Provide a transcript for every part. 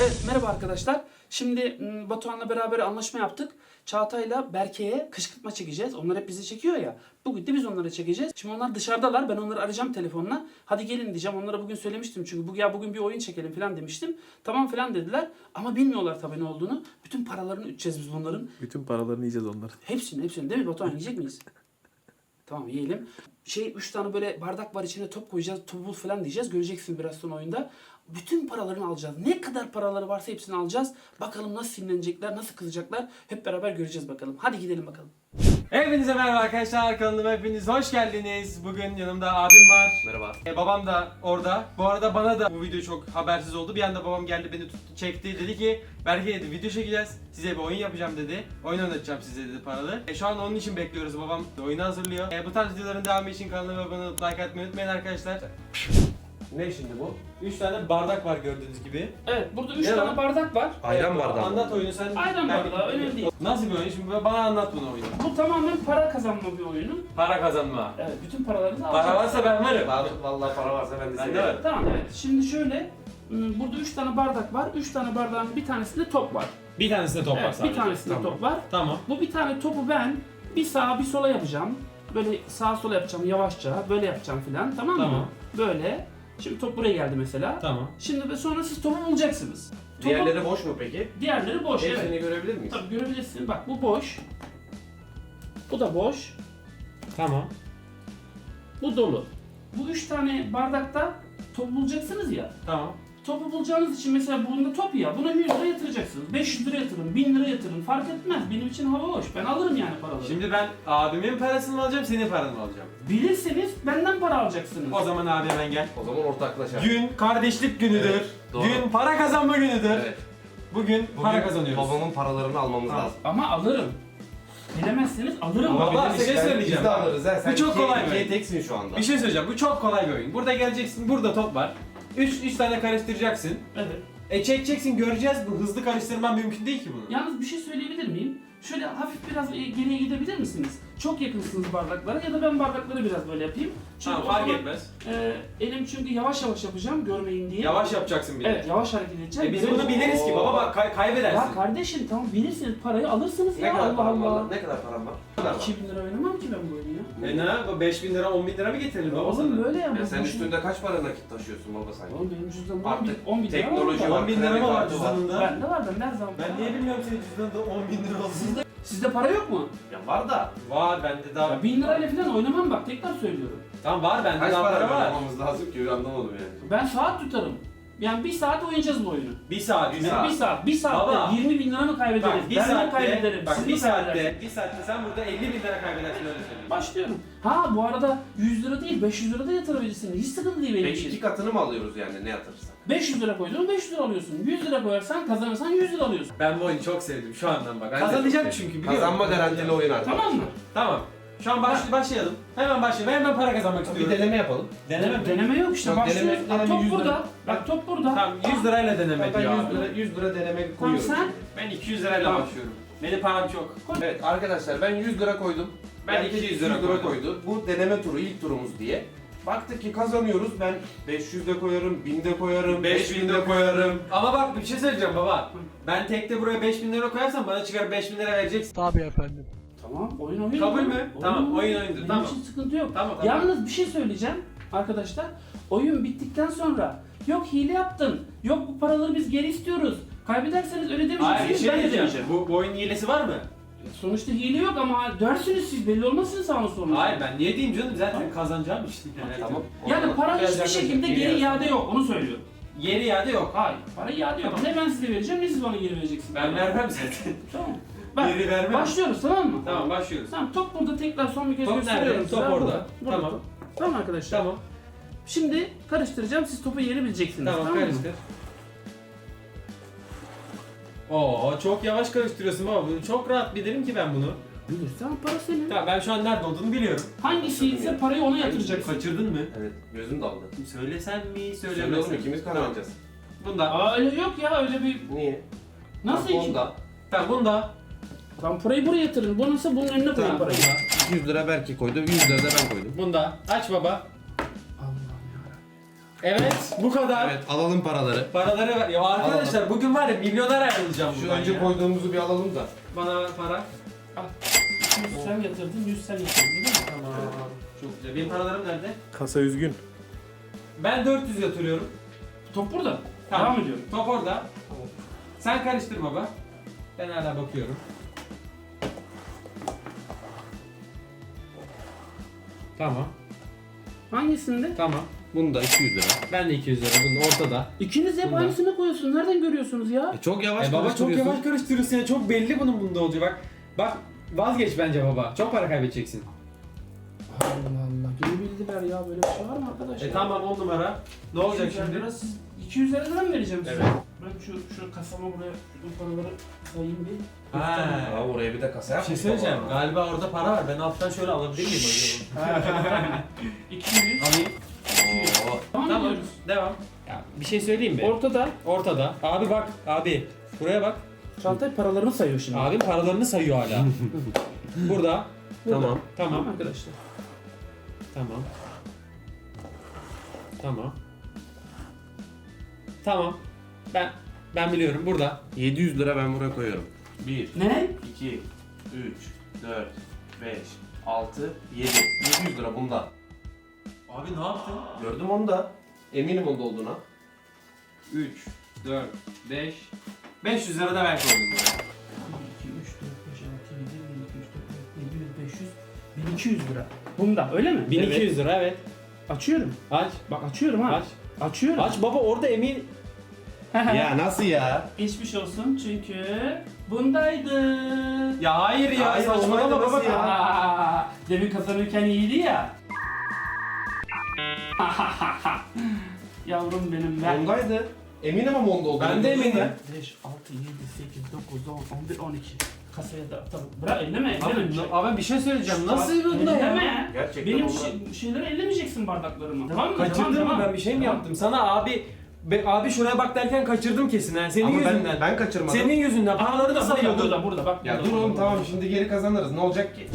Evet merhaba arkadaşlar. Şimdi m, Batuhan'la beraber anlaşma yaptık. Çağatay'la Berke'ye kışkırtma çekeceğiz. Onlar hep bizi çekiyor ya. Bugün de biz onları çekeceğiz. Şimdi onlar dışarıdalar. Ben onları arayacağım telefonla. Hadi gelin diyeceğim. Onlara bugün söylemiştim çünkü bu ya bugün bir oyun çekelim falan demiştim. Tamam falan dediler. Ama bilmiyorlar tabii ne olduğunu. Bütün paralarını üteceğiz biz bunların. Bütün paralarını yiyeceğiz onların. Hepsini hepsini değil mi Batuhan yiyecek miyiz? Tamam yiyelim. Şey üç tane böyle bardak var içine top koyacağız. Topu bul falan diyeceğiz. Göreceksin biraz sonra oyunda. Bütün paralarını alacağız. Ne kadar paraları varsa hepsini alacağız. Bakalım nasıl sinirlenecekler, nasıl kızacaklar. Hep beraber göreceğiz bakalım. Hadi gidelim bakalım. Hepinize merhaba arkadaşlar kanalıma hepiniz hoş geldiniz. Bugün yanımda abim var. Merhaba. E, babam da orada. Bu arada bana da bu video çok habersiz oldu. Bir anda babam geldi beni tuttu çekti. Dedi ki Berke dedi video çekeceğiz. Size bir oyun yapacağım dedi. Oyun oynatacağım size dedi paralı. E, şu an onun için bekliyoruz. Babam da oyunu hazırlıyor. E, bu tarz videoların devamı için kanalıma abone olup like atmayı unutmayın arkadaşlar. Ne şimdi bu? 3 tane bardak var gördüğünüz gibi. Evet burada üç Ne tane var? bardak var. Ayran Evet, bardağı. Anlat oyunu sen. Ayran Belki- bardağı, önemli değil. Nasıl bir oyun? Şimdi bana anlat bunu oyunu. Bu tamamen para kazanma bir oyunu. Para kazanma. Evet bütün paralarını alacağız. Para varsa ben varım. Vallahi, vallahi para varsa ben de Bende severim. var. Tamam evet. Şimdi şöyle ım, Burada üç tane bardak var. Üç tane bardağın bir tanesinde top var. Bir tanesinde top var Evet, sadece. bir tanesinde Tamam. top var. Tamam. Bu bir tane topu ben bir sağa bir sola yapacağım. Böyle sağa sola yapacağım yavaşça. Böyle yapacağım filan tamam mı? Tamam. Böyle. Şimdi top buraya geldi mesela. Tamam. Şimdi ve sonra siz topu bulacaksınız. Topu- Diğerleri boş mu peki? diğerleri boş. Hepsini Evet. görebilir miyiz? Tabii görebilirsin. Bak bu boş. Bu da boş. Tamam. Bu dolu. Bu üç tane bardakta top bulacaksınız ya. Tamam. Topu bulacağınız için mesela bunda top ya. Buna 100 lira yatıracaksınız. 500 lira yatırın, 1000 lira yatırın. Fark etmez. Benim için hava hoş. Ben alırım yani paraları. Şimdi ben abimin parasını mı alacağım, senin paranı mı alacağım? Bilirseniz benden para alacaksınız. O zaman abi hemen gel. O zaman ortaklaşa. Gün kardeşlik günüdür. Evet, doğru. Gün para kazanma günüdür. Evet. Bugün, Bugün para kazanıyoruz. Babamın paralarını almamız lazım. Ama alırım. Bilemezseniz alırım. Ama bak, bir şey söyleyeceğim. Biz de alırız he. Sen Bu çok kolay ikiye be. teksin şu anda. Bir şey söyleyeceğim. Bu çok kolay bir oyun. Burada geleceksin. Burada top var. 3 3 tane karıştıracaksın. Evet. E çekeceksin göreceğiz. Bu hızlı karıştırman mümkün değil ki bunu. Yalnız bir şey söyleyebilir miyim? Şöyle hafif biraz e, geriye gidebilir misiniz? Çok yakınsınız bardaklara ya da ben bardakları biraz böyle yapayım. Çünkü Tamam o fark zaman, etmez. e, elim çünkü yavaş yavaş yapacağım görmeyin diye. Yavaş yapacaksın bir de. Evet yavaş hareket edeceğim. E biz bunu biliriz ki baba bak kay- kaybedersin. Ya kardeşim tamam bilirsiniz parayı alırsınız Ne ya kadar Allah param var? Allah. Ne kadar param var? Ne kadar var? 2000 lira oynamam ki ben bu oyunu ya. E ne? Bu 5000 lira 10 bin lira mı getirelim baba Oğlum sana? böyle ya. Ya ben sen üstünde kaç para nakit taşıyorsun baba sanki? Oğlum benim cüzdanımda 10 bin, Artık 10 bin lira teknoloji var. var. 10 bin lira mı var cüzdanında? Bende var ben her zaman. Ben niye bilmiyorum senin cüzdanında 10 bin lira olsun. Sizde, para yok mu? Ya var da. Var bende daha. Ya 1000 lirayla falan oynamam bak tekrar söylüyorum. Tamam var bende Kaç daha para para var. vermemiz lazım ki anlamadım yani. Ben saat tutarım. Yani bir saat oynayacağız bu oyunu. Bir saat, bir saat. bir saat, bir saatte Baba. 20 bin lira mı kaybederiz? Bak bir ben mi saatte, kaybederim? bak siz bir mi kaybedersiniz? saatte, bir saatte sen burada 50 bin lira kaybedersin öyle söyleyeyim. Başlıyorum. Ha bu arada 100 lira değil 500 lira da yatırabilirsin. Hiç sıkıntı değil benim Peki iki için. katını mı alıyoruz yani ne yatırırsak? 500 lira koydun 500 lira alıyorsun. 100 lira koyarsan kazanırsan 100 lira alıyorsun. Ben bu oyunu çok sevdim şu andan bak. Ben de çok çünkü sevdim. biliyorum. Kazanma garantili oyun artık. Tamam mı? Tamam. Şu an baş, başlayalım. Hemen başlayalım. Hemen para kazanmak Bir istiyorum. deneme yapalım. Deneme? Deneme yok işte. Yok, Başlıyoruz. deneme- Bak, deneme top 100 lira. burada. Bak top burada. Tamam 100 lirayla deneme Ben diyor 100 abi. lira, 100 lira deneme Tamam koyuyorum. sen Ben 200 lirayla Tamam. başlıyorum. Benim param çok. Evet arkadaşlar ben 100 lira koydum. Ben Herkes 200 lira koydum. koydu. Bu deneme turu ilk turumuz diye. Baktık ki kazanıyoruz. Ben 500 de koyarım, 1000 de koyarım, 5000 de koyarım. Ama bak bir şey söyleyeceğim baba. Ben tekte buraya 5000 lira koyarsam bana çıkar 5000 lira vereceksin. Tamam oyun oyun. Kabul mü? Tamam, oyun oyundur, Benim tamam. için sıkıntı yok. Tamam tamam. Yalnız bir şey söyleyeceğim arkadaşlar. Oyun bittikten sonra yok hile yaptın, yok bu paraları biz geri istiyoruz. Kaybederseniz öyle Hayır bir demeyeceksiniz şey ben de diyeceğim. demeyeceğim. Bu, bu oyun hilesi var mı? Sonuçta hile yok ama dersiniz siz belli olmasın sağın sorunuz. Hayır ben niye diyeyim canım zaten Tamam. kazanacağım işte. Tamam. Yani para hiçbir şekilde geri geri iade yok onu söylüyorum. Yeri iade yok. Hayır para iade yok. Ne ben size vereceğim ne siz bana geri vereceksiniz. Ben vermem zaten. Tamam. Bak Geri vermem. başlıyoruz tamam mı? Tamam başlıyoruz. Tamam top burada tekrar son bir kez Top gösteriyorum nerede? size. Top orada. burada. Burada Tamam. top. Tamam arkadaşlar. Tamam. Şimdi karıştıracağım siz topu yeri bileceksiniz. Tamam mı? karıştır. Oo çok yavaş karıştırıyorsun baba. Bunu çok rahat bilirim ki ben bunu. Bilirsen para senin. Tamam ben şu an nerede olduğunu biliyorum. Hangisi ise parayı ona yatıracaksın. Kaçırdın mı? Evet, gözüm daldı. Söylesen mi Söyle söylemesen oğlum mi? ikimiz kazanacağız. Bunda. Aa öyle yok ya öyle bir... Niye? Nasıl Bak, iki? Onda. Tamam bunda. Tamam parayı buraya yatırın. Bu nasıl bunun önüne koyun Tamam parayı. bunda. 100 lira belki koydu, 100 lira da ben koydum. Bunda. Aç baba. Evet bu kadar. Evet alalım paraları. Paraları ver. Ya arkadaşlar bugün var ya milyoner ayrılacağım Şu buradan önce ya. koyduğumuzu bir alalım da. Bana ver para. Al. 200 sen yatırdın, 100 sen yatırdın değil mi? Tamam. Çok güzel. Benim paralarım nerede? Kasa üzgün. Ben 400 yatırıyorum. Top burada. Tamam. Devam ediyorum. Top orada. Sen karıştır baba. Ben hala bakıyorum. Tamam. Hangisinde? Tamam. Bunda 200 lira. Ben de 200 lira. Bunun ortada. İkiniz hep Bunda. aynısını koyuyorsunuz. Nereden görüyorsunuz ya? E çok yavaş E baba çok karıştırıyorsun. yavaş karıştırıyorsun ya. Çok belli bunun bunda olacağı. Bak. Bak vazgeç bence baba. Çok para kaybedeceksin. Allah Allah. Geri bildiler ya. Böyle bir şey var mı arkadaşlar? E tamam 10 numara. Ne olacak 200 şimdi? lira siz 200 lira mı vereceğim size? Evet. Ben şu şu kasama buraya şu paraları sayayım bir. Ha. Aa, oraya bir de kasa Bir yapmış. şey söyleyeceğim. baba. Galiba orada para var. Ben alttan şöyle alabilir miyim acaba? 200. Alayım. Oo. Tamam, Tamam. diyoruz. Devam. Ya bir şey söyleyeyim mi? Ortada. Ortada. Abi bak. Abi. Buraya bak. Çağatay paralarını sayıyor şimdi. Abim paralarını sayıyor hala. Burada. Burada. Tamam. Tamam. arkadaşlar. Tamam. Tamam. Tamam. Ben ben biliyorum burada. 700 lira ben buraya koyuyorum. 1, Ne? 2, 3, 4, 5, 6, 7. 700 lira bunda. Abi ne yaptın? Gördüm onu da. Eminim onda olduğuna. 3 4 5 500 lira da ben koydum buraya. 2, 3, 4, 5, 6, 7, 8, 9, 10, 700, 500, 1200 lira. Bunda öyle mi? 1200 lira evet. Açıyorum. Aç. Bak açıyorum ha. Aç. Açıyorum. Aç baba orada emin. ya nasıl ya? Geçmiş olsun çünkü bundaydı. Ya hayır ya. Hayır, saçmalama olmaydı, baba. nasıl ya? Aa, demin kazanırken iyiydi ya. Yavrum benim ben. Ondaydı. Eminim ama onda olduğuna. Ben de eminim. 5, 6, 7, 8, 9, 10, 11, 12. Kasaya da tamam. Bırak elleme, elleme. Abi, bir şey. abi bir şey söyleyeceğim. Nasıl bunda ya? Elleme. Gerçekten Benim şey, şeyleri ellemeyeceksin bardaklarımı. Tamam mı? Kaçırdın mı? Ben bir şey mi yaptım? Sana abi be, abi şuraya bak derken kaçırdım kesin ha. Senin Ama yüzünden. ben, ben kaçırmadım. Senin yüzünden. Paraları da Burada, sayıyordun. burada, burada bak. Ya burada, dur oğlum burada. tamam şimdi geri kazanırız. Ne olacak ki?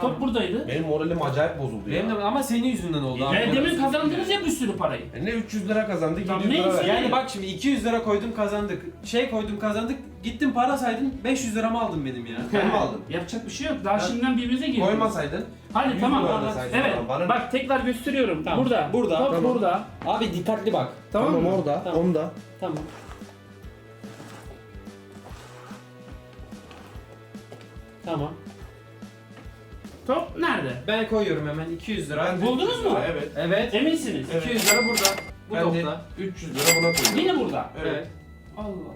Top buradaydı. Benim moralim acayip bozuldu ya. Benim de ama senin yüzünden oldu abi. Ya demin kazandınız ya bir sürü parayı. E ne 300 lira kazandık, Tamam, 700 lira neyse. verdik. Yani bak şimdi 200 lira koydum kazandık. Şey koydum kazandık. Gittim para saydın 500 liramı aldın benim ya. Ben mi aldım? Yapacak bir şey yok. Daha şimdiden birbirimize giriyoruz. Koymasaydın. Hadi 100 tamam. Evet. bana, bana ne? Bak tekrar gösteriyorum. Tamam. Burada. Burada. Top Tamam. burada. Abi dikkatli bak. Tamam, mı? orada, Tamam. onda. Tamam. Tamam. Top nerede? Ben koyuyorum hemen 200 lira. Buldunuz 300 mu? Evet. Evet. Eminsiniz. Evet. 200 lira burada. Bu Ben de topla. 300 lira buna koyuyorum. Yine burada. Evet. Allah Allah.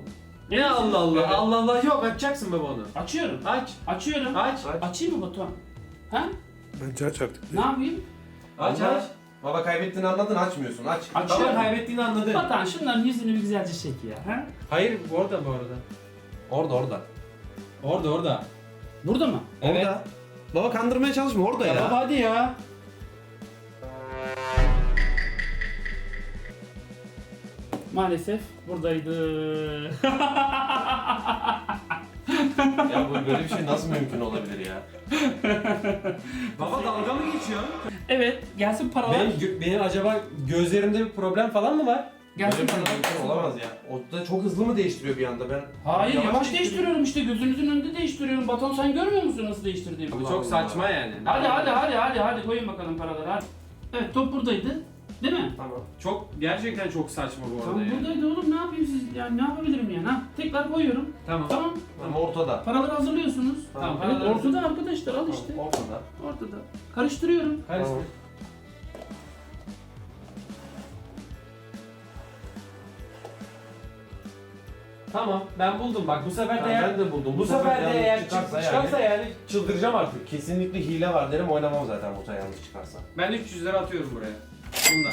Ne Allah Allah. Evet. Allah Allah yok açacaksın baba onu. Açıyorum. Aç. Açıyorum. Aç. Aç. Açayım mı Batuhan? Ha? Bence aç artık. Ne yapayım? Aç aç. Baba kaybettiğini anladın açmıyorsun aç. Açıyorum. Baba kaybettiğini anladın. Batuhan şunların yüzünü bir güzelce çek ya. Ha? Hayır orada bu arada. Orada orada. Orada orada. Burada mı? Evet. Orada. Baba kandırmaya çalışma orada Ya ya. baba hadi ya. Maalesef buradaydı. ya bu böyle bir şey nasıl mümkün olabilir ya? Baba dalga mı geçiyor? evet, gelsin paralar. Benim, benim acaba gözlerimde bir problem falan mı var? Böyle Gelsin bir mümkün olamaz ya. O da çok hızlı mı değiştiriyor bir anda ben? Hayır, yavaş, değiştiriyorum işte. Gözünüzün önünde değiştiriyorum. Batuhan sen görmüyor musun nasıl değiştirdiğimi? Bu Allah çok Allah. saçma yani. Hadi hadi hadi hadi hadi koyun bakalım paraları hadi. Evet top buradaydı. Değil mi? Tamam. Çok gerçekten çok saçma bu arada Tamam yani. buradaydı oğlum ne yapayım siz yani ne yapabilirim yani ha? Tekrar koyuyorum. Tamam. Tamam. Ama ortada. Paraları hazırlıyorsunuz. Tamam. Evet paraları- ortada arkadaşlar al işte. Tamam, ortada. Ortada. Karıştırıyorum. Karıştır. Tamam. Tamam ben buldum bak bu sefer de Ha, eğer ben de buldum. bu, sefer de yanlış eğer çıkarsa, çıkarsa, yani, yani çıldıracağım artık. kesinlikle hile var derim oynamam zaten bu yanlış çıkarsa. Ben 300 lira atıyorum buraya. Bunda.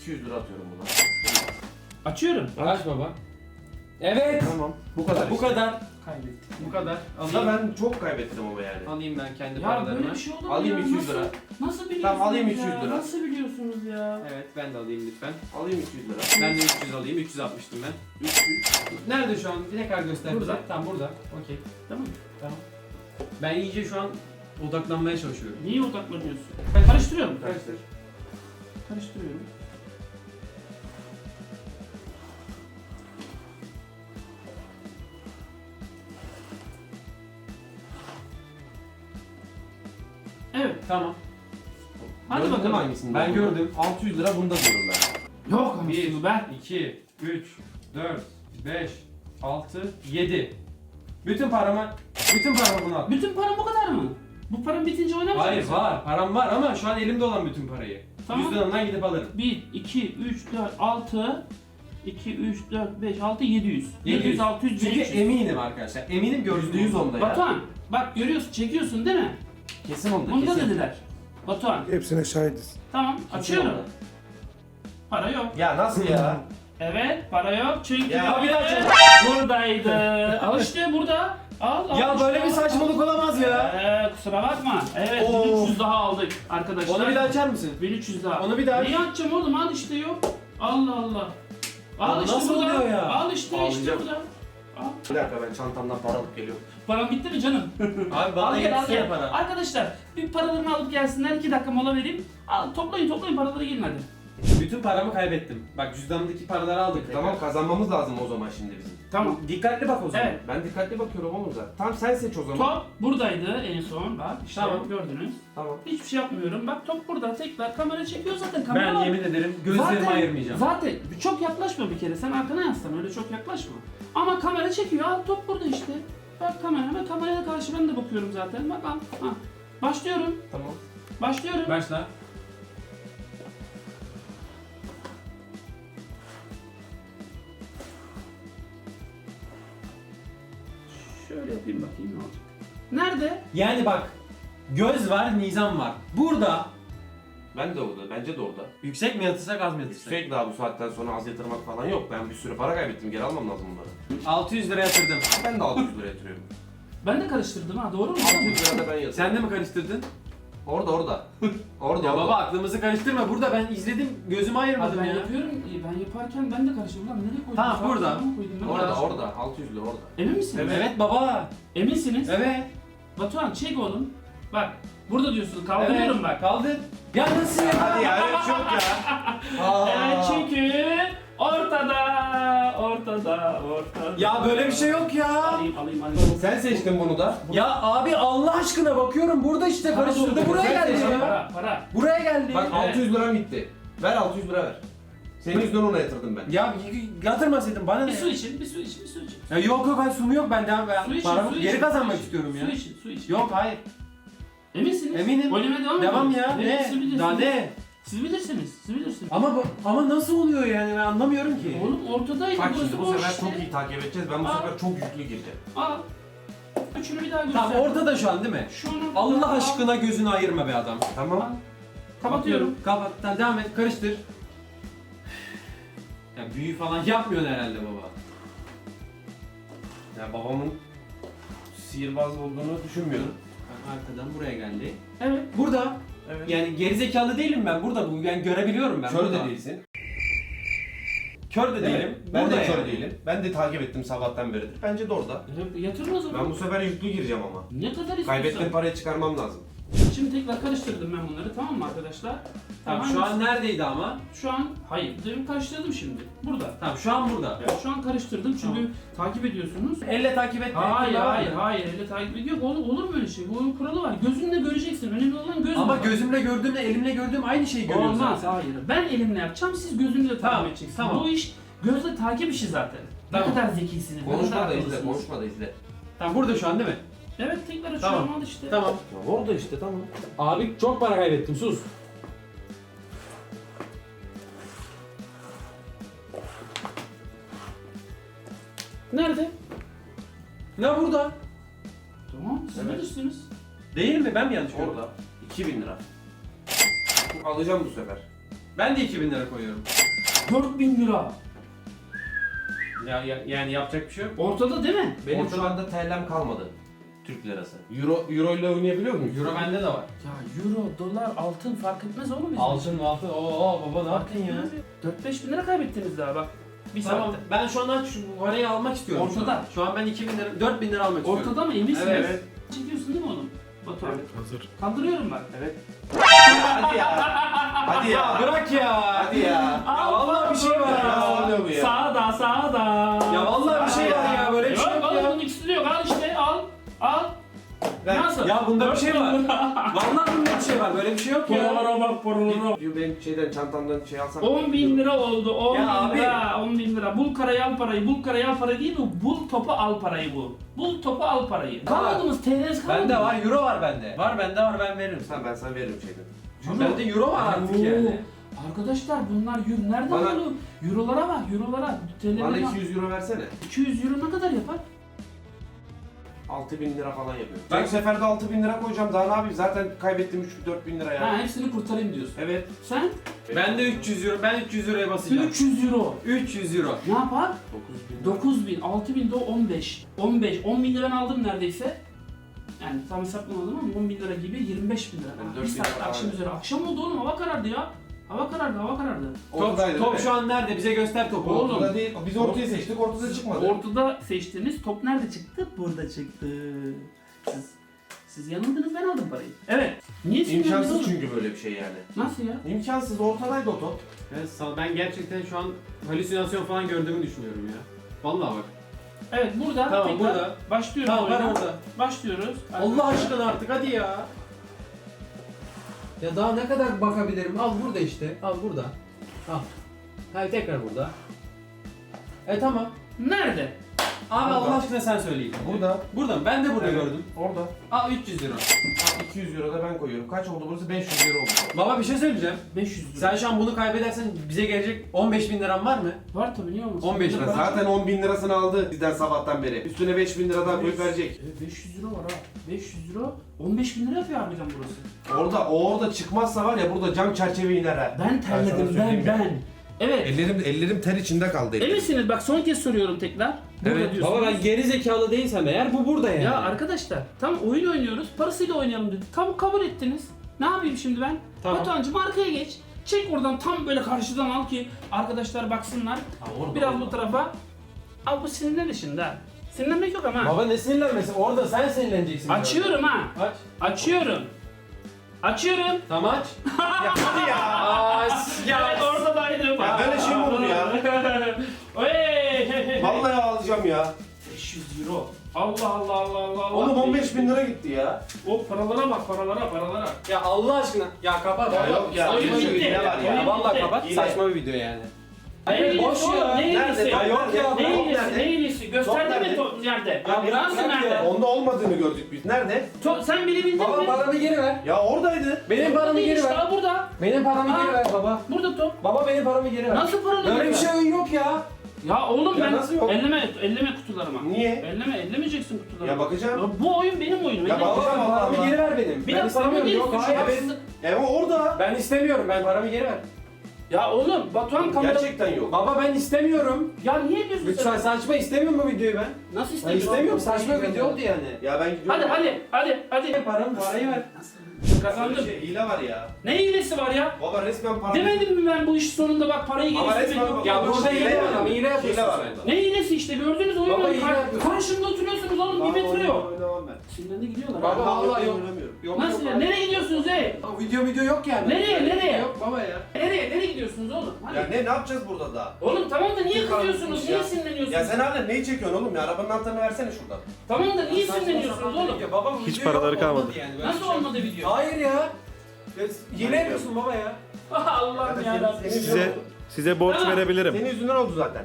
200 lira atıyorum buna. Açıyorum. Aç baba. Evet. Tamam. Bu kadar. Bu işte. kadar. Kaybettim. Bu kadar. Alayım. ben çok kaybettim ama yani. Alayım ben kendi Ya paralarımı. böyle bir şey olur mu Alayım ya? 200 lira. Nasıl, nasıl biliyorsunuz Tamam, alayım ya? 200 lira. Nasıl biliyorsunuz ya? Evet ben de alayım lütfen. Alayım 200 lira. Ben de 300 alayım. 300 atmıştım ben. 300. Nerede şu an? Bir tekrar göster bize. Burada. Tamam burada. Okey. Tamam. Tamam. Ben iyice şu an odaklanmaya çalışıyorum. Niye odaklanıyorsun? Karıştırıyorum. Karıştır. Karıştırıyorum. Tamam. Hadi Gördün bakalım. mü hangisinde Ben gördüm. 600 lira bunda diyorum ben. Yok anasını be. 2, 3, 4, 5, 6, 7. Bütün paramı, bütün paramı buna at. Bütün param bu kadar mı? Bu param bitince oynamayacak Hayır mısın? var, param var ama şu an elimde olan bütün parayı. Tamam. Cüzdanımdan gidip alırım. 1, 2, 3, 4, 6, 2, 3, 4, 5, 6, 700. 700, 700. 600, Çünkü 500. eminim arkadaşlar. Eminim gördüğünüz %100 onda ya. Batuhan bak görüyorsun çekiyorsun değil mi? Kesin onda Bunu da kesin. dediler. Batuhan Hepsine şahidiz. tamam Kesin açıyorum. onda. Para yok. Ya nasıl ya? Evet para yok çünkü Ya bir dakika. buradaydı. Al işte burada. Al, al Ya işte, böyle bir al. saçmalık olamaz ya. Ee, kusura bakma. Evet Oo. 1300 daha aldık arkadaşlar. Onu bir daha açar mısın? 1300 daha. Onu bir daha aç. Neyi açacağım oğlum al işte yok. Allah Allah. Al Ya işte nasıl burada. oluyor ya? Al işte işte burada. Al. Bir dakika ben çantamdan para alıp geliyorum. Param bitti mi canım? Abi al gel al gel. para. Arkadaşlar bir paralarını alıp gelsinler. 2 dakika mola vereyim. Al toplayın toplayın paraları gelin hadi. Bütün paramı kaybettim. Bak cüzdanımdaki paraları aldık. Tamam kazanmamız lazım o zaman şimdi bizim. Tamam. Dikkatli bak o zaman. Evet. Ben dikkatli bakıyorum oğlum zaten. Tamam sen seç o zaman. Top buradaydı en son. Bak işte Tamam. gördünüz. Tamam. Hiçbir şey yapmıyorum. Bak top burada. Tekrar kamera çekiyor zaten. Kamera Ben var. yemin ederim gözlerimi Zaten- ayırmayacağım. Zaten çok yaklaşma bir kere. Sen arkana yaslan. Öyle çok yaklaşma. Ama kamera çekiyor. Al top burada işte. Bak kamera. Ve kameraya karşı ben de bakıyorum zaten. Bak al. Ha. Başlıyorum. Tamam. Başlıyorum. Başla. Şöyle yapayım bakayım ne olacak. Nerede? Yani bak göz var, nizam var. Burada Ben de orada. Bence de orada. yüksek mi yatırsak az mı yatırsak? Sürekli daha bu saatten sonra az yatırmak falan yok. Ben bir sürü para kaybettim. Geri almam lazım bunları. 600 lira yatırdım. Ben de 600 lira yatırıyorum. Ben de karıştırdım ha. Doğru mu? 600 lira da ben yatırıyorum. Sen de mi karıştırdın? Orada orada. orada Ya orada. baba aklımızı karıştırma. Burada ben izledim, gözümü Hadi ayırmadım ben ya. yapıyorum. e, Ben yaparken ben de karıştırdım. Lan nereye koydum? Tamam, Sağa burada. sola mı koydum ben? Orada orada. 600 lira orada. Emin misiniz? Evet, baba. Eminsiniz? Evet. Batuhan çek oğlum. Bak. Burada diyorsun. Kaldırıyorum bak. Kaldır. Ya nasıl ya? Hadi ya öyle bir şey yok ya. Evet çünkü ortada, ortada, ortada. Ya böyle bir şey yok ya. Alayım, alayım, alayım. Sen seçtin bunu da. Ya abi Allah aşkına bakıyorum burada işte Para karıştırdı buraya Sen geldi seçtin, ya. Para, para. Buraya geldi. Bak Evet. 600 liram gitti. Ver 600 lira ver. Senin yüzünden ona yatırdım ben. Ya yatırmasaydın bana Bir ne? su için, bir su için, bir su için. Ya yok yok ben sumu yok ben devam ben Su için, paramı su geri için, kazanmak su için, istiyorum ya. Su için, su için. Yok hayır. Eminsiniz? Eminim. Volüme devam Devam ya. Ne? bilirsiniz. Daha ne? Siz bilirsiniz, siz bilirsiniz. Ama bu, ama nasıl oluyor yani ben anlamıyorum ki. Oğlum ortadaydı, Bak burası şimdi bu boş sefer işte. çok iyi takip edeceğiz. Ben bu Aa. sefer çok yüklü gireceğim. Al. Üçünü bir daha göster. Tamam ortada şu an değil mi? Şunu Allah al. aşkına gözünü ayırma be adam. Tamam. Kapatıyorum. Kapat. Tamam, devam et. Karıştır. Ya büyü falan yapmıyorsun herhalde baba. Ya babamın sihirbaz olduğunu düşünmüyorum. Arkadan buraya geldi. Evet. Burada. Evet. Yani gerizekalı değilim ben burada bu yani görebiliyorum ben. Kör burada. de değilsin. Kör de değilim. Ben Burada de kör yani. değilim. Ben de takip ettim sabahtan beridir. Bence de orada. Yatırın o zaman. Ben bu sefer yüklü gireceğim ama. Ne kadar istiyorsan. Kaybettiğim parayı çıkarmam lazım. Şimdi tekrar karıştırdım ben bunları tamam mı arkadaşlar? Tamam şu an neredeydi ama? Şu an hayır demin karıştırdım şimdi. Burada. Tamam şu an burada. Evet, şu an karıştırdım çünkü takip ediyorsunuz. Elle takip etme. Hayır Tamam. hayır hayır elle takip ediyor. Olur, olur mu öyle şey? Bu kuralı var. Gözünle göreceksin. Önemli olan göz. Ama gözümle gördüğümle elimle gördüğüm aynı şeyi görüyorum Olmaz zaten. hayır. Ben elimle yapacağım siz gözünle takip Tamam, edeceksiniz. tamam. Bu iş gözle takip işi zaten. Tamam. Ne kadar zekisiniz. ne Konuşma kadar da izle, akıllısınız. konuşma da izle. Tamam burada şu an değil mi? Evet tekrar açıyorum Tamam. al işte. Tamam. Ya orada işte tamam. Abi çok para kaybettim sus. Nerede? Ne burada? Tamam siz Evet. bilirsiniz. Değil mi? Ben mi yanlış gördüm? Orada. 2000 lira. Alacağım bu sefer. Ben de 2000 lira koyuyorum. 4000 lira. Ya, ya- yani yapacak bir şey yok. Ortada değil mi? Benim Ortada- şu anda TL'm kalmadı. Türk lirası. Euro, Euro ile oynayabiliyor muyum? Euro bende de var. Ya euro, dolar, altın fark etmez oğlum bizim Altın altın. Oo baba ne yaptın ya? 4-5 bin lira kaybettiniz daha bak. Bir Tamam saatte. ben şu an şu parayı almak istiyorum. şu an. Ortada. Şu an ben 2000 lira 4000 lira almak istiyorum. Ortada mı eminsin? Evet. Çekiyorsun değil mi oğlum? Batuhan. Hazır. Kaldırıyorum bak. Evet. Hadi ya. Hadi Ya bırak ya. Hadi ya. Ya vallahi bir şey var Ya ya. Sağda sağda. Ya vallahi bir şey ver. Nasıl? Ya bunda bir şey var. 4000 lira. Vallahi bunda bir şey var. Böyle bir şey yok ya. Paralara bak paralara. Diyor benim şeyden çantamdan şey alsam. 10 bin lira oldu. 10 Ya bin abi. lira. 10 bin lira. Bul karayı al parayı. Bul karayı al parayı değil bu. Bul topu al parayı bu. Bul topu al parayı. Kalmadınız TL'niz kalmadı. Bende var, euro var bende. Var bende var ben veririm. Sen ben sana veririm şeyden. Çünkü bende euro var artık Oo. yani. Arkadaşlar bunlar euro. Nereden Bana-? Eurolara bak, eurolara. TL'lere Bana bak. 200 euro versene. 200 euro ne kadar yapar? 6000 lira falan yapıyor. Ben- Ben seferde 6000 lira koyacağım daha ne yapayım zaten kaybettim 3 bin lira ya. Ha hepsini kurtarayım diyorsun. Evet. Sen Ben de 300 euro, ben 300 euroya basacağım. 300 euro. 300 euro. Ne yapar? 9000 lira. 9000, 6000 de 15. 15, 10 bin lira ben aldım neredeyse. Yani tam hesaplamadım ama 10 bin lira gibi 25 bin lira. Ha, dört bir bin saat lira akşam aldım. üzere. Akşam oldu oğlum hava karardı ya. Hava karardı, hava karardı. Top, Ortadaydı top değil şu mi? an nerede? Bize göster topu. Oğlum. Ortada değil. Biz ortaya seçtik ortada çıkmadı. Ortada seçtiğiniz top nerede çıktı? Burada çıktı. Siz, siz yanıldınız ben aldım parayı. Evet. Niye sinirlendiniz İmkansız oğlum? çünkü böyle bir şey yani. Nasıl ya? İmkansız ortadaydı o top. Evet, sağ- ben gerçekten şu an halüsinasyon falan gördüğümü düşünüyorum ya. Vallahi bak. Evet burada Tamam, tekrar burada. başlıyoruz Tamam ben oyuna. orada. Başlıyoruz. Allah aşkına artık hadi ya. Ya daha ne kadar bakabilirim? Al burada işte. Al burada. Al. Hayır tekrar burada. E tamam. Nerede? Abi Burada. Allah aşkına sen söyleyin. Burada. Burada mı? Ben de burada Evet. gördüm. Orada. Al 300 lira. 200 euro da ben koyuyorum. Kaç oldu burası? 500 euro oldu. Baba bir şey söyleyeceğim. 500 lira. Sen şu an bunu kaybedersen bize gelecek 15 bin liran var mı? Var tabii niye olmasın? 15 Burada lira. Zaten 10 bin lirasını aldı bizden sabahtan beri. Üstüne 5 bin lira daha koyup verecek. Evet, 500 lira var ha. 500 lira 15 bin lira yapıyor harbiden burası. Orada o orada çıkmazsa var ya burada cam çerçeve iner ha. Ben terledim ben ben. Evet. Ellerim ellerim ter içinde kaldı. Eminsiniz bak son kez soruyorum tekrar. Burada Evet. diyorsunuz. Baba ben geri zekalı değilsem eğer bu burada yani. Ya arkadaşlar tam oyun oynuyoruz parasıyla oynayalım dedi. Tam kabul ettiniz. Ne yapayım şimdi ben? Tamam. Batuhan'cım arkaya geç. Çek oradan tam böyle karşıdan al ki arkadaşlar baksınlar. Ha, orada, Biraz orada. bu tarafa. Al bu sinirler işinde ha. Sinirlenmek yok ama. Baba ne sinirlenmesi? Orada sen sinirleneceksin. Açıyorum ha. Aç. Açıyorum. Açıyorum. Tamam aç. Ya hadi ya. Evet ortadaydım. Ya böyle şey mi olur ya? Oy! Ya. 500 euro. Allah Allah Allah Allah. Allah. Oğlum 15 bin lira gitti ya. O paralara bak paralara paralara. Ya Allah aşkına. Ya kapat. Ya baba. yok ya, Saçma oyun bir bitti. video var ya. Bitti. kapat. Yine. Saçma bir video yani. Hayır, boş ya. Ne? Ya yok ya, Ne nerede? Ne iyisi? Gösterdi mi nerede? top nerede? Ya ya. nerede? Onda olmadığını gördük biz. Nerede? Top, sen bilebildin Baba mi? paramı geri ver. Ya oradaydı. Benim paramı geri ver. al burada. Benim paramı geri ver baba. Burada top. Baba benim paramı geri ver. Nasıl? Böyle bir geri ver? şey yok ya. Ya oğlum Ya ben nasıl yok? elleme elleme kutularıma. Niye? Elleme ellemeyeceksin kutularıma. Ya bakacağım. Ya bu oyun benim oyunum. Ya bak- Baba Allah paramı Allah. geri ver benim. bir ben dakika istemiyorum. geri Yok hayır. Ben- E ama orada. Ben istemiyorum. Ben paramı geri ver. Ya oğlum Batuhan kamera... Gerçekten yok. Baba ben istemiyorum. Ya niye diyorsun Lütfen sen? saçma istemiyorum bu videoyu ben. Nasıl Ben istemiyorum. Saçma video oldu yani. Ya ben gidiyorum. Hadi hadi hadi hadi. Paramı parayı ver. Kazandım. Şey, hile var ya. Ne hilesi var ya? Baba resmen para. Demedim mi ben bu iş sonunda bak parayı Ama istemek resmen yok. Ya Baba, burada hile hile var. var ama hile Hile yapıyorsun var sen. burada. Ne hilesi işte gördünüz oyun Baba yapıyor. Karşımda oturuyorsunuz oğlum bir Baba, metre yok. Oynamam ben. Sinirlendi gidiyorlar. Baba, ha. vallahi yok. Oynamıyorum. Yok, Nasıl yok, ya? Nereye gidiyorsunuz ey? Ama Video video yok yani. Nereye, nereye? Yok baba ya. Nereye? Nereye gidiyorsunuz oğlum? Hadi. Ya ne ne yapacağız burada da? Oğlum tamam da niye kızıyorsunuz? Niye sinirleniyorsunuz? Ya sen hala neyi çekiyorsun oğlum ya? Arabanın anahtarını versene şuradan. Tamam da niye sinirleniyorsunuz oğlum? ya, Baba Hiç video paraları yok, kalmadı. olmadı Yani. Böyle Nasıl bir şey- olmadı video? Hayır ya. Ya, Hile yapıyorsun baba ya. Allah'ım senin- Size size borç Tamam. verebilirim. Senin yüzünden oldu zaten.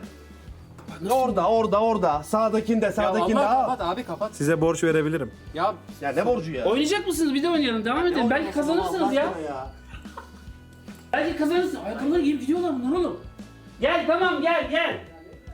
Orada, orada, orada. Sağdakinde, sağdakinde. Allah al. kapat abi kapat. Size borç verebilirim. Ya Ya ne borcu ya? Oynayacak mısınız? Bir de oynayalım. Devam edelim. Belki kazanırsınız ya. Belki kazanırsınız. Ayakkabıları giyip gidiyorlar bunlar oğlum. Gel tamam gel gel.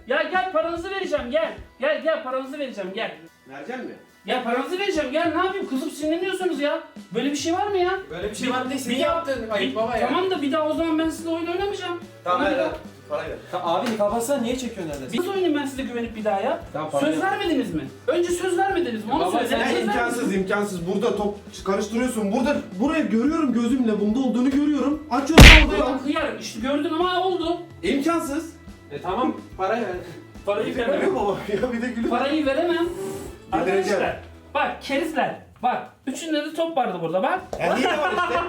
Ya gel paranızı vereceğim gel. Gel gel paranızı vereceğim gel. Vereceksin mi? Ya paranızı vereceğim gel ne yapayım kızıp sinirleniyorsunuz ya. Böyle bir şey var mı ya? böyle bir şey var ne daha- yaptın ayıp baba ya. Tamam da bir daha o zaman ben sizinle oyun oynamayacağım. Tamam Bana ver, bir ver. daha- Parayı ver. Ta, abi kapatsana niye çekiyorsun neredesin? Nasıl oynayayım ben size güvenip bir daha ya? Tamam, söz vermediniz mi? Önce söz vermediniz mi? Onu Baba, söyle. sen Ya söz imkansız vermediniz? imkansız. Burada top karıştırıyorsun. Burada buraya görüyorum gözümle bunda olduğunu görüyorum. Açıyorsun orada yok. Kıyarım işte gördün ama oldu. İmkansız. E tamam parayı ver. Parayı veremem. Görüyor baba ya bir de gülüyor. Parayı veremem. Arkadaşlar bak kerizler. Bak üçünde de top vardı burada bak. Ya niye var işte?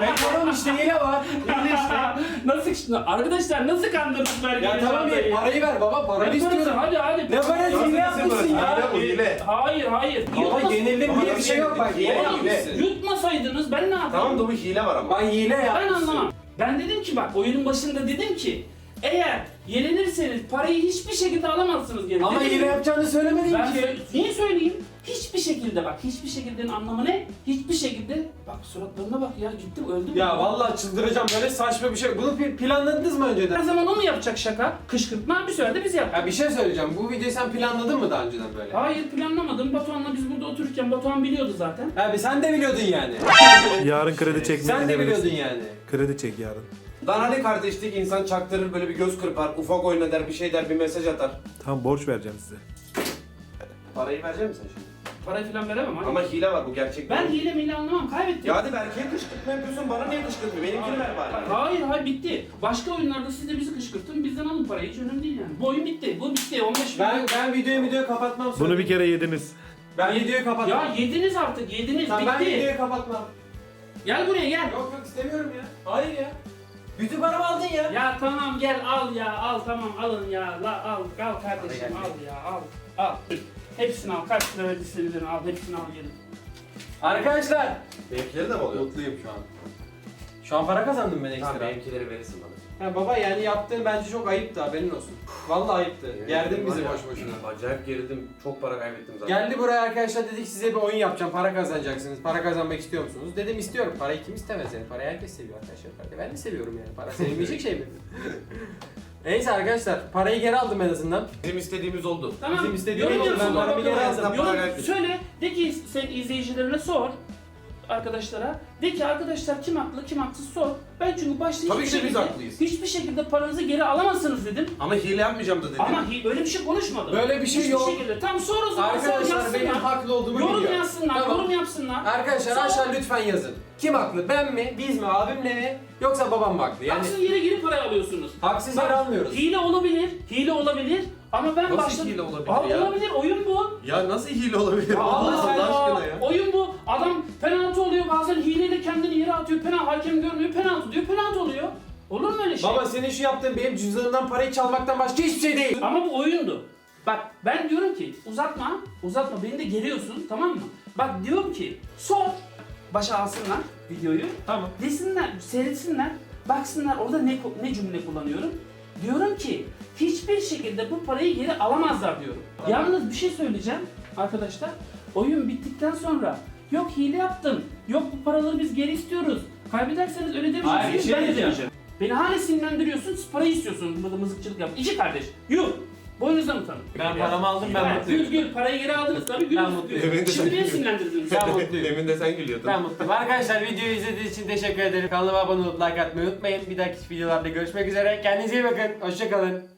Ben tamam işte hile var. Hile işte. nasıl işte arkadaşlar nasıl kandırdık vergiyi? Ya tamam ya parayı ver baba paranı Ne parası? istiyorum. Hadi hadi. Ne parası hile Nasıl yapmışsın parası? ya. Hile bu hile. Hayır hayır. Baba Yutmas- yenildim Baba diye bir şey yok bak. Hile Oğlum, yapmışsın. Yutmasaydınız ben ne yapayım? Tamam da bu hile var ama. Bak hile Ben yapmışsın. anlamam. Ben dedim ki bak oyunun başında dedim ki eğer yenilirseniz parayı hiçbir şekilde alamazsınız geri. Ama Dedim hile ki- yapacağını söylemedin Ben ki. söyle- niye söyleyeyim? Hiçbir şekilde bak hiçbir şekildenin anlamı ne? Hiçbir şekilde bak suratlarına bak ya gitti öldü mü? Ya vallahi çıldıracağım böyle saçma bir şey. Bunu planladınız mı Her önceden? zaman o mu yapacak şaka? Kışkırtma bir sefer de biz yaptık. Ya bir şey söyleyeceğim. Bu videoyu sen planladın mı daha önceden böyle? Hayır planlamadım. Batuhan'la biz burada otururken Batuhan biliyordu zaten. Abi sen de biliyordun yani. Yarın kredi çekmeye sen de biliyordun yani. Kredi çek yarın. Lan hani kardeşlik insan çaktırır böyle bir göz kırpar, ufak oyna der, bir şey der, bir mesaj atar. Tamam borç vereceğim size. Parayı verecek misin şimdi? Parayı falan veremem hayır. Ama hile var bu gerçek Ben hile mile anlamam kaybettim. Ya hadi Berke'ye kışkırtma yapıyorsun, bana niye kışkırtma? Benimkini ver bari. Hayır hayır bitti. Başka oyunlarda siz de bizi kışkırtın bizden alın parayı hiç önemli değil yani. Bu oyun bitti. Bu bitti 15 Ben milyon. ben videoyu videoyu kapatmam. Bunu bir kere yediniz. Ben videoyu kapatmam. Ya yediniz artık yediniz Tamam, ben bitti. videoyu kapatmam. Gel buraya gel. Yok yok istemiyorum ya. Hayır ya. Bütün paramı aldın ya. Ya tamam gel al ya al tamam alın ya la al al kardeşim al ya al al. Hepsini al kaç lira verdiysen al hepsini al gelin. Arkadaşlar. Benimkileri de mi alıyor? Mutluyum şu an. Şu an para kazandım ben ekstra. Tamam benimkileri verirsin bana. Ha baba yani yaptığın bence çok ayıptı haberin olsun. Vallahi ayıptı. Gerdin bizi Var ya, boş boşuna. Acayip gerildim. Çok para kaybettim zaten. Geldi buraya arkadaşlar dedik size bir oyun yapacağım. Para kazanacaksınız. Para kazanmak istiyor musunuz? Dedim istiyorum. Parayı kim istemez yani? Parayı herkes seviyor arkadaşlar. Ben de seviyorum yani. Para sevilmeyecek şey mi? Neyse arkadaşlar parayı geri aldım en azından. Bizim istediğimiz oldu. Tamam. Bizim istediğimiz yorum oldu, ben paramı geri aldım. Yorum söyle de ki sen izleyicilerine sor arkadaşlara. De ki arkadaşlar kim haklı kim haksız sor. Ben çünkü başta Tabii hiçbir ki de biz şekilde, haklıyız. hiçbir şekilde paranızı geri alamazsınız dedim. Ama hile yapmayacağım da dedim. Ama hi- böyle bir şey konuşmadım. Böyle bir şey Hiçbir yok. şekilde. Tamam sor o zaman sor Arkadaşlar yazsınlar. benim haklı olduğumu Yorum biliyor. yazsınlar, Tamam. yorum yapsınlar. Arkadaşlar Sor. aşağı lütfen yazın. Kim haklı? Ben mi? Biz mi? Abimle mi? Yoksa babam mı haklı? Yani Haksız yere girip parayı alıyorsunuz. haksız Bak, yere almıyoruz. Hile olabilir, hile olabilir ama ben Nasıl başladım. hile olabilir Aa, ya? Olabilir, oyun bu. Ya nasıl hile olabilir? Ya Allah Allah Allah, aşkına ya. oyun bu. Adam penaltı oluyor bazen hileyle kendini yere atıyor. Penaltı hakem görmüyor, penaltı diyor, penaltı oluyor. Olur mu öyle şey? Baba senin şu yaptığın benim cüzdanımdan parayı çalmaktan başka hiçbir şey değil. Ama bu oyundu. Bak ben diyorum ki uzatma, uzatma beni de geriyorsun tamam mı? Bak diyorum ki sor, başa alsınlar videoyu. Tamam. Desinler, seyretsinler, baksınlar orada ne ne cümle kullanıyorum. Diyorum ki hiçbir şekilde bu parayı geri alamazlar diyorum. Yalnız bir şey söyleyeceğim arkadaşlar. Oyun bittikten sonra yok hile yaptın, yok bu paraları biz geri istiyoruz. Kaybederseniz öyle Hayır, bir demeyeceksiniz şey ben de diyeceğim. Beni hala sinirlendiriyorsun, parayı istiyorsunuz burada mızıkçılık yap. İki kardeş, yuh! Boynunuzdan utanın. Ben paramı aldım ben mutluyum. Gül gül, parayı geri aldınız tabii gül. Ben mutluyum. Gül. Emin de Şimdi gül. sinirlendirdiniz. Ben mutluyum. Demin de sen gülüyordun. Ben mutluyum. Arkadaşlar videoyu izlediğiniz için teşekkür ederim. Kanalıma abone olup like atmayı unutmayın. Bir dahaki videolarda görüşmek üzere. Kendinize iyi bakın. Hoşçakalın.